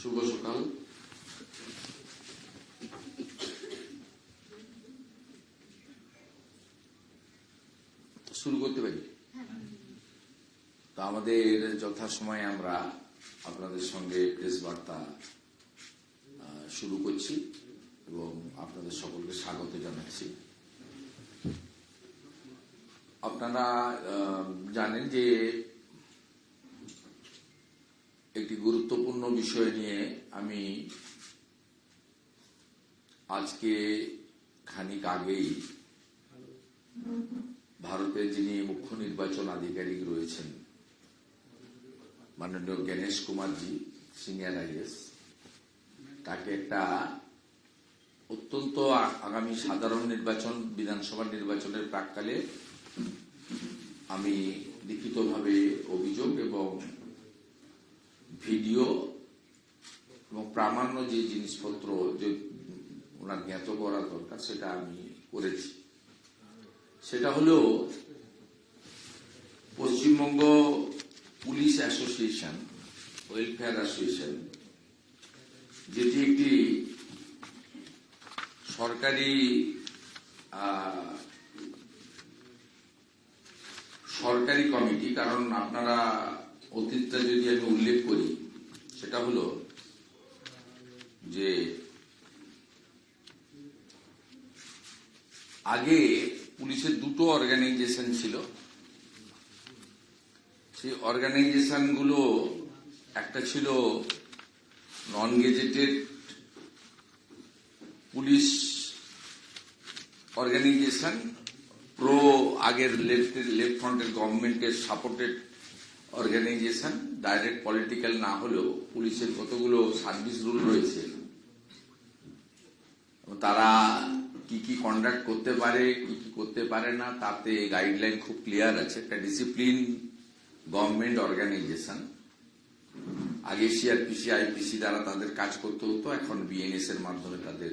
শুভ সকাল। শুরু করতে পারি? তা আমাদের যথাসময়ে আমরা আপনাদের সঙ্গে প্রেস বার্তা শুরু করছি এবং আপনাদের সকলকে স্বাগত জানাচ্ছি। আপনারা জানেন যে একটি গুরুত্বপূর্ণ বিষয় নিয়ে আমি আজকে খানিক আগেই ভারতের যিনি মুখ্য নির্বাচন আধিকারিক রয়েছেন, মাননীয় গণেশ কুমারজি, সিনিয়র আইএস তাকে একটা অত্যন্ত আগামী সাধারণ নির্বাচন, বিধানসভা নির্বাচনের প্রাককালে আমি লিখিতভাবে অভিযোগ এবং ভিডিও এবং প্রামাণ্য যে জিনিসপত্র যে ওনার জ্ঞাত করা দরকার, সেটা আমি করেছি। সেটা হলো Paschimbanga police association, welfare association, যেটি একটি সরকারি সরকারি কমিটি, কারণ আপনারা অতীতটা যদি আমি উল্লেখ করি, সেটা হলো যে আগে পুলিশের দুটো অর্গানাইজেশন ছিল। সেই অর্গানাইজেশনগুলো একটা ছিল non gazetted police organisation pro আগের লেফট লেফট ফ্রন্টের গভর্নমেন্টের সাপোর্টেড অর্গানাইজেশন ডাইরেক্ট পলিটিক্যাল না হলেও পুলিশের কতগুলো সার্ভিস রুল রয়েছে তারা কি কি কন্ডাক্ট করতে পারে, কি কি করতে পারে না, তাতে গাইডলাইন খুব ক্লিয়ার আছে। একটা ডিসিপ্লিন গভর্নমেন্ট অর্গানাইজেশন আগে সিআরপিসি আইপিসি দ্বারা তাদের কাজ করতে হতো, এখন বিএনএস এর মাধ্যমে তাদের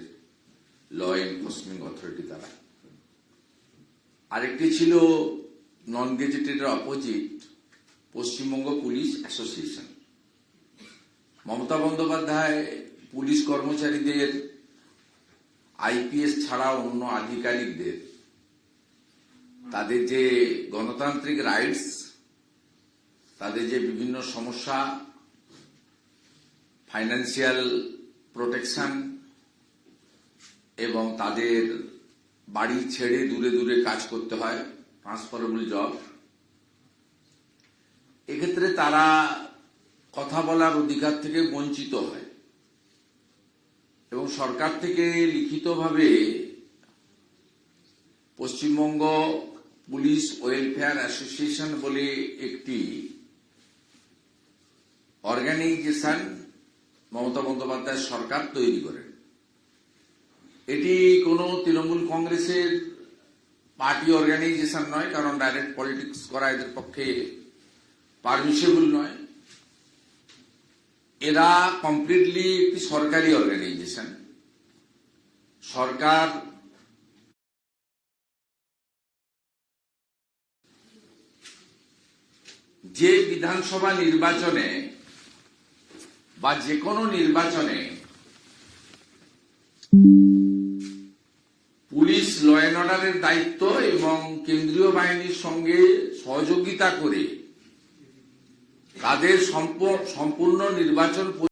ল এনফোর্সমেন্ট অথরিটি দ্বারা। আরেকটি ছিল non gazetted opposite Paschimbanga police association. Mamata Bandyopadhyay police কর্মচারীদের, আইপিএস ছাড়া অন্য আধিকারিকদের, তাদের যে গণতান্ত্রিক রাইটস, তাদের যে বিভিন্ন সমস্যা, ফাইন্যান্সিয়াল প্রোটেকশন এবং তাদের বাড়ি ছেড়ে দূরে দূরে কাজ করতে হয়, ট্রান্সফারেবল জব। এক্ষেত্রে তারা কথা বলার অধিকার থেকে বঞ্চিত হয়। এবং সরকার থেকে লিখিতভাবে পশ্চিমবঙ্গ পুলিশ ওয়েলফেয়ার অ্যাসোসিয়েশন বলে একটি অর্গানাইজেশন মমতা বন্দ্যোপাধ্যায় সরকার তৈরি করেন। এটি কোনো তৃণমূল কংগ্রেসের পার্টি অর্গানাইজেশন নয়, কারণ ডাইরেক্ট পলিটিক্স করা এদের পক্ষে পারমিসেবল নয়। এরা কমপ্লিটলি একটি সরকারি অর্গানাইজেশন সরকার যে বিধানসভা নির্বাচনে বা যে কোনো নির্বাচনে পুলিশ ল অ্যান্ড অর্ডারের দায়িত্ব এবং কেন্দ্রীয় বাহিনীর সঙ্গে সহযোগিতা করে তাদের সম্প- সম্পূর্ণ নির্বাচন